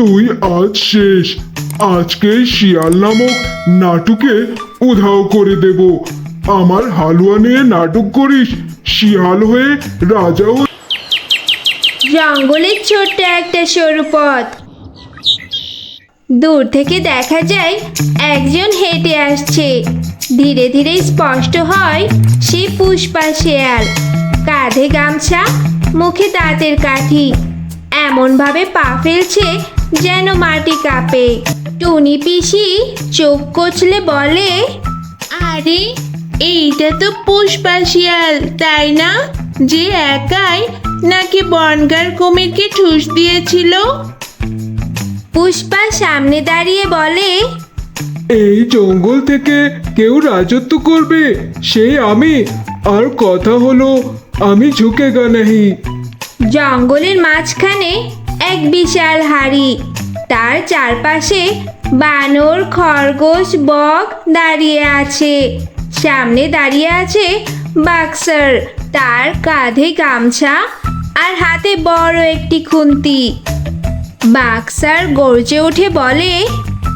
তুই আজ শেষ। আজকে শিয়াল নামক নাটুকে উধাও করে দেব। আমার হালুয়া নিয়ে নাটক করিস, শিয়াল হয়ে রাজা জঙ্গলের ছোট্ট একটা সরু পথ। দূর থেকে দেখা যায়, একজন হেঁটে আসছে। ধীরে ধীরে স্পষ্ট হয়, সে পুষ্পা শেয়াল। কাঁধে গামছা, মুখে দাঁতের কাঠি। এমনভাবে পা ফেলছে যেন মাটি কাঁপে। টুনি পিসি চোখ কচলে বলে আরে এইটা তো পুষ্পা শিয়াল তাই না? যে একাই নাকি বনগার কুমিরকে ঠুস দিয়েছিল? পুষ্পা সামনে দাঁড়িয়ে বলে এই জঙ্গল থেকে কেউ রাজত্ব করবে সেই আমি। আর কথা হলো আমি ঝুঁকে গা নাহি। জঙ্গলের মাঝখানে এক বিশাল হাড়ি। তার চারপাশে বানর খরগোশ বক দাঁড়িয়ে আছে। সামনে দাঁড়িয়ে আছে বাক্সার। তার কাঁধে গামছা আর হাতে বড় একটি খুন্তি। বাক্সার গর্জে উঠে বলে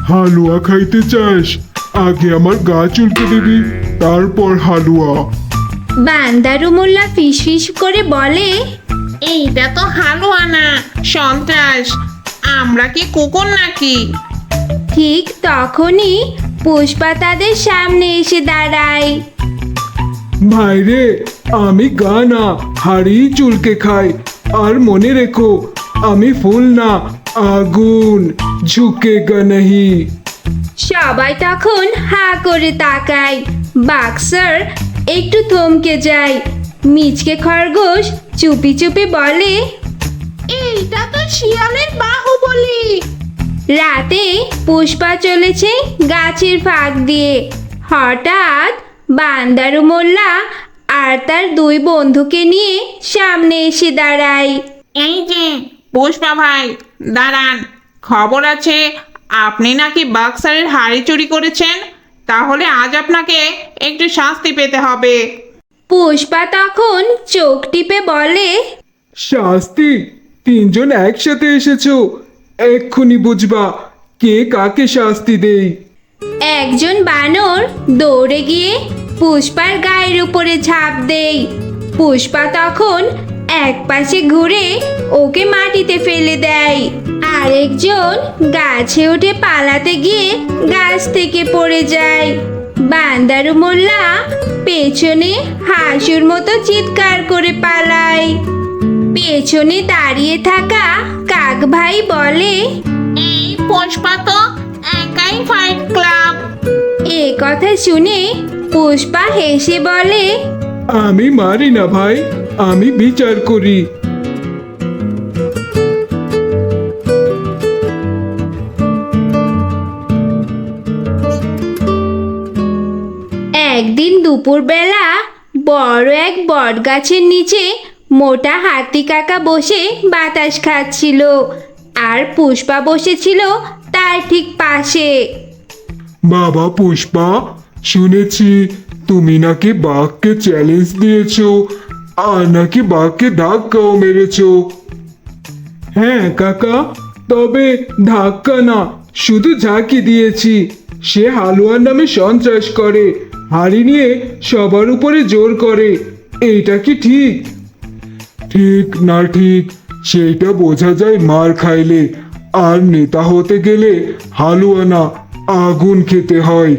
হালুয়া খাইতে চাস? আগে আমার গা চুলকে দিবি তারপর হালুয়া। বান্দারু মোল্লা ফিস ফিস করে বলে এইটা তো হালুয়া না সন্ত্রাস। আমরা কি কুকুর নাকি? ঠিক তখনই পুষ্পা তাদের সামনে এসে দাঁড়ায়। ভাইরে আমি গা না হাড়ি চুলকে খাই। আর মনে রেখো আমি ফুল না আগুন ঝুঁকে গা নাহি। সবাই তখন হা করে তাকায়। বাক্সার একটু থমকে যায়। মিচকে খরগোশ চুপি চুপি বলে এইটা তো শিয়ালের বাহুবলী। রাতে পুষ্পা চলেছে গাছের ফাঁক দিয়ে। হঠাৎ বান্দারু মোল্লা আর তার দুই বন্ধুকে নিয়ে সামনে এসে দাঁড়ায়। এই যে পুষ্পা ভাই দাঁড়ান। খবর আছে আপনি নাকি বাক্সারের হাড়ি চুরি করেছেন? তাহলে আজ আপনাকে একটু শাস্তি পেতে হবে। পুষ্পা তখন চোখ টিপে বলে শাস্তি তিনজন একসাথে এসেছ। এক্ষুনি বুঝবা কে কাকে শাস্তি দেই। একজন বানর দৌড়ে গিয়ে পুষ্পার গায়ের উপরে ঝাঁপ দেই পুষ্পা তখন এক পাশে ঘুরে ওকে মাটিতে ফেলে দেয়। আরেকজন গাছে উঠে পালাতে গিয়ে গাছ থেকে পড়ে যায়। বান্দারু মোল্লা পেছনে হাসুর মতো চিৎকার করে পালায়। পেছনে দাঁড়িয়ে থাকা কাক ভাই বলে এই পুষ্পা তো একাই ফাইট ক্লাব এ কথা শুনে পুষ্পা হেসে বলে আমি মারি না ভাই আমি বিচার করি। দুপুরবেলা বড় এক বটগাছের নিচে মোটা হাতি কাকা বসে বাতাস খাচ্ছিল। আর পুষ্পা বসেছিল তার ঠিক পাশে। বাবা পুষ্পা, শুনেছি তুমি নাকি বাঘকে চ্যালেঞ্জ দিয়েছ আর নাকি বাঘকে ধাক্কাও মেরেছো। হ্যাঁ কাকা, তবে ধাক্কা না, শুধু ঝাঁকি দিয়েছি। সে হালুয়ার নামে সন্ত্রাস করে। হাড়ি নিয়ে সবার উপরে জোর করে। এইটা কি ঠিক? ঠিক না ঠিক, সেইটা বোঝা যায় মার খাইলে। আর নেতা হতে গেলে হালুয়া না, আগুন খেতে হয়।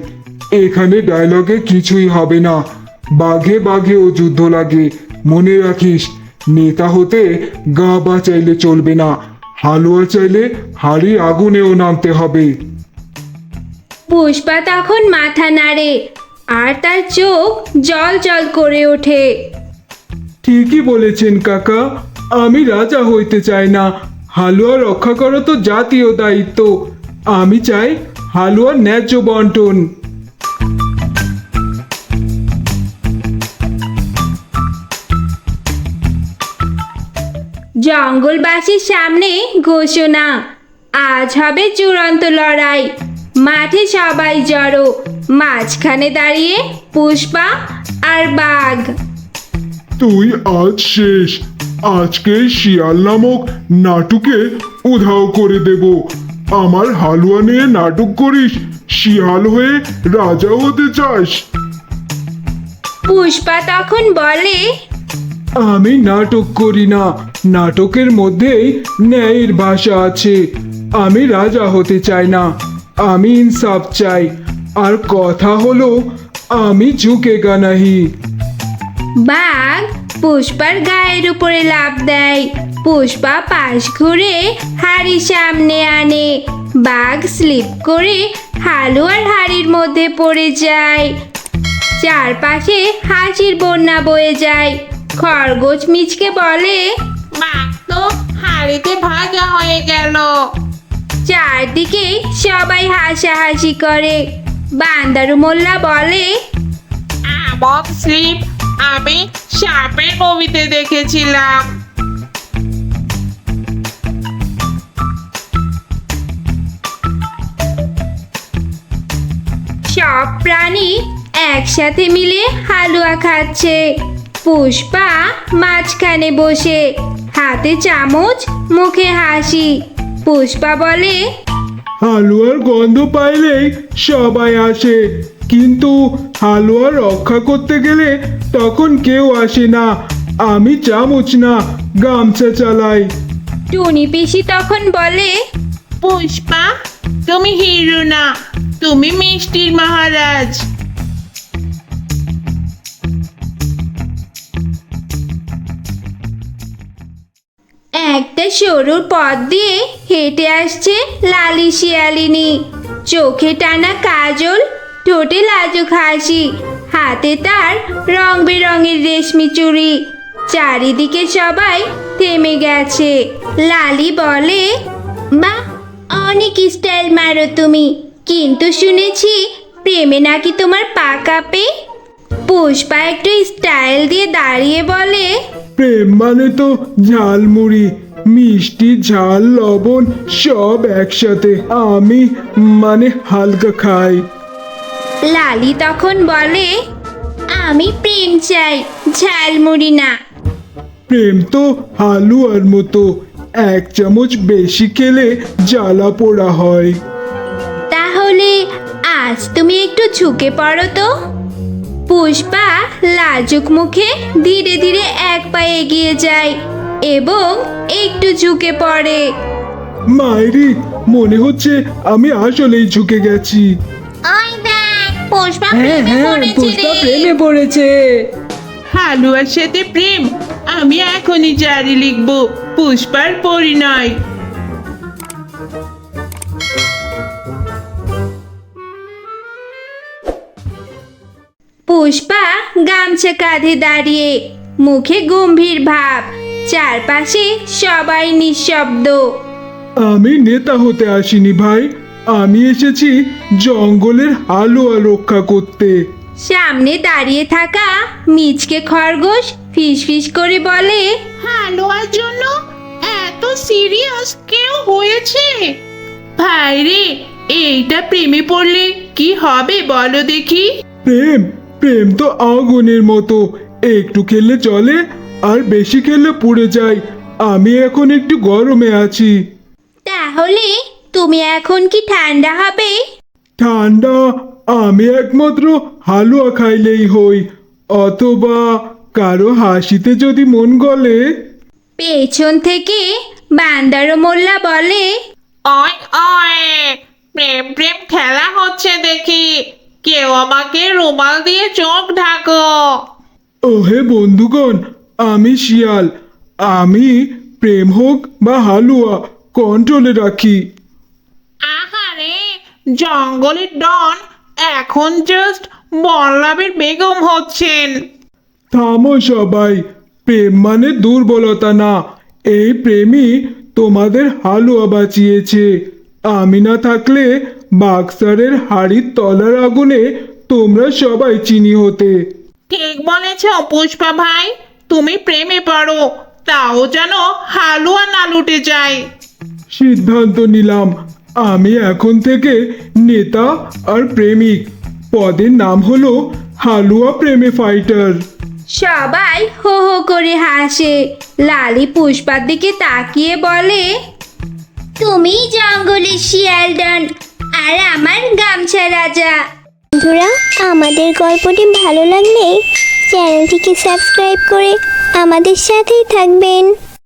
এখানে ডায়লগে কিছুই হবে না। বাঘে বাঘে ও যুদ্ধ লাগে। মনে রাখিস, নেতা হতে গা বা চাইলে চলবে না। হালুয়া চাইলে হাড়ি আগুনেও নামতে হবে। পুষ্পা তখন মাথা নাড়ে। আর তার চোখ জল জল করে ওঠে। ঠিকই বলেছেন কাকা আমি রাজা হইতে চাই না। হালুয়া রক্ষা করা তো জাতীয় দায়িত্ব। আমি চাই হালুয়ার ন্যায্য বন্টন। জঙ্গলবাসীর সামনে ঘোষণা আজ হবে চূড়ান্ত লড়াই। মাঠে সবাই জড়ো। মাঝখানে দাঁড়িয়ে পুষ্পা আর বাঘ। তুই আজ শেষ। আজকে শিয়াল নামক নাটুকে উধাও করে দেব। আমার হালুয়া নিয়ে নাটক করিস শিয়াল হয়ে রাজা হতে চাস। পুষ্পা তখন বলে আমি নাটক করি না। নাটকের মধ্যেই ন্যায়ের ভাষা আছে। আমি রাজা হতে চাই না। আমি ইনসাফ চাই। আর কথা হলো আমি ঝুঁকে গানাহি। বাঘ পুষ্পার গায়ের উপরে লাফ দেয়। পুষ্পা পাশ ঘুরে হাড়ি সামনে আনে। বাঘ স্লিপ করে হালুয়ার হাড়ির মধ্যে পড়ে যায়। চারপাশে হাসির বন্যা বয়ে যায়। খরগোশ মিচকে বলে বাঘ তো হাড়িতে ভাজা হয়ে গেল। চারদিকে সবাই হাসাহাসি করে। বান্দারু মোল্লা বলে স্লিপ আমি সাপের মুভিতে দেখেছিলাম। সব প্রাণী একসাথে মিলে হালুয়া খাচ্ছে। পুষ্পা মাঝখানে বসে হাতে চামচ মুখে হাসি। পুষ্পা বলে হালুয়ার গন্ধ পাইলেই সবাই আসে কিন্তু হালুয়া রক্ষা করতে গেলে তখন কেউ আসে না। আমি চামচ না গামছা চালাই। টুনি পিসি তখন বলে পুষ্পা তুমি হিরো না তুমি মিষ্টির মহারাজ। একটা সরু পথ দিয়ে হেঁটে আসছে লালি শিয়ালিনী। চোখে টানা কাজল, ঠোঁটে লাজুক হাসি, হাতে তার রং বেরঙের রেশমি চুড়ি। চারিদিকে সবাই থেমে গেছে। লালি বলে, বা, অনেক স্টাইল মারো তুমি, কিন্তু শুনেছি প্রেমে নাকি তোমার পা কাঁপে? পুষ্পা একটু স্টাইল দিয়ে দাঁড়িয়ে বলে, প্রেম মানে তো ঝালমুড়ি মিষ্টি ঝাল লবণ সব একসাথে। আমি মানে হালকা খাই। লালি তখন বলে আমি প্রেম চাই ঝালমুড়ি না। প্রেম তো হালুয়ার মতো। এক চামচ বেশি খেলে জ্বালা পোড়া হয়। তাহলে আজ তুমি একটু ঝুঁকে পড়ো তো। পুষ্পা লাজুক মুখে ধীরে ধীরে এক পায়ে এগিয়ে যায়। এবং একটু ঝুঁকে পড়ে। মায়েরি মনে হচ্ছে আমি আসলেই ঝুঁকে গেছি। ওই দেখ পুষ্পা হ্যাঁ হ্যাঁ পুষ্পা প্রেমে পড়েছে। হালুয়ার সাথে প্রেম আমি এখনই জারি লিখব পুষ্পার পরিণয়। পুষ্পা গামছা কাঁধে দাঁড়িয়ে মুখে গম্ভীর ভাব। চারপাশে সবাই নিঃশব্দ। আমি নেতা হতে আসিনি ভাই। আমি এসেছি জঙ্গলের হালুয়া রক্ষা করতে। সামনে দাঁড়িয়ে থাকা মিচকে খরগোশ ফিসফিস করে বলে হালুয়ার জন্য এত সিরিয়াস কেউ হয়েছে? ভাই রে এইটা প্রেমে পড়লে কি হবে বলো দেখি। প্রেম প্রেম তো আগুনের মতো। একটু খেললে চলে আর বেশি খেলে পুড়ে যায় আমি এখন একটু গরমে আছি। তাহলে তুমি এখন কি ঠান্ডা হবে? ঠান্ডা? আমি একমাত্র হালুয়া খাইলেই হই অথবা কারও হাসিতে যদি মন গলে। পেছন থেকে বান্দারো মোল্লা বলে অয় অয় প্রেম প্রেম খেলা হচ্ছে দেখি। কেউ আমাকে রুমাল দিয়ে চোখ ঢাকো। ওহে বন্ধুগণ আমি শিয়াল আমি প্রেম হোক বা হালুয়া কন্ট্রোলে রাখি। আহারে জঙ্গলের ডন এখন জাস্ট বল্লভের বেগম হচ্ছেন। থামো সবাই প্রেম মানে দুর্বলতা না এই প্রেমই তোমাদের হালুয়া বাঁচিয়েছে। আমি না থাকলে বাক্সারের হাড়ির তলার আগুনে তোমরা সবাই চিনি হতে। ঠিক বলেছ পুষ্পা ভাই। তুমি প্রেমে পড়ো তাও যেন হালুয়া না লুটে যায়। সিদ্ধান্ত নিলাম। আমি এখন থেকে নেতা আর প্রেমিক। পদের নাম হলো হালুয়া প্রেমে ফাইটার সবাই হো হো করে হাসে। লালি পুষ্পার দিকে তাকিয়ে বলে তুমি জঙ্গলের শিয়ালডন আর আমার গামছা রাজা। বন্ধুরা আমাদের গল্পটি ভালো লাগলে চ্যানেলটিকে সাবস্ক্রাইব করে আমাদের সাথেই থাকবেন।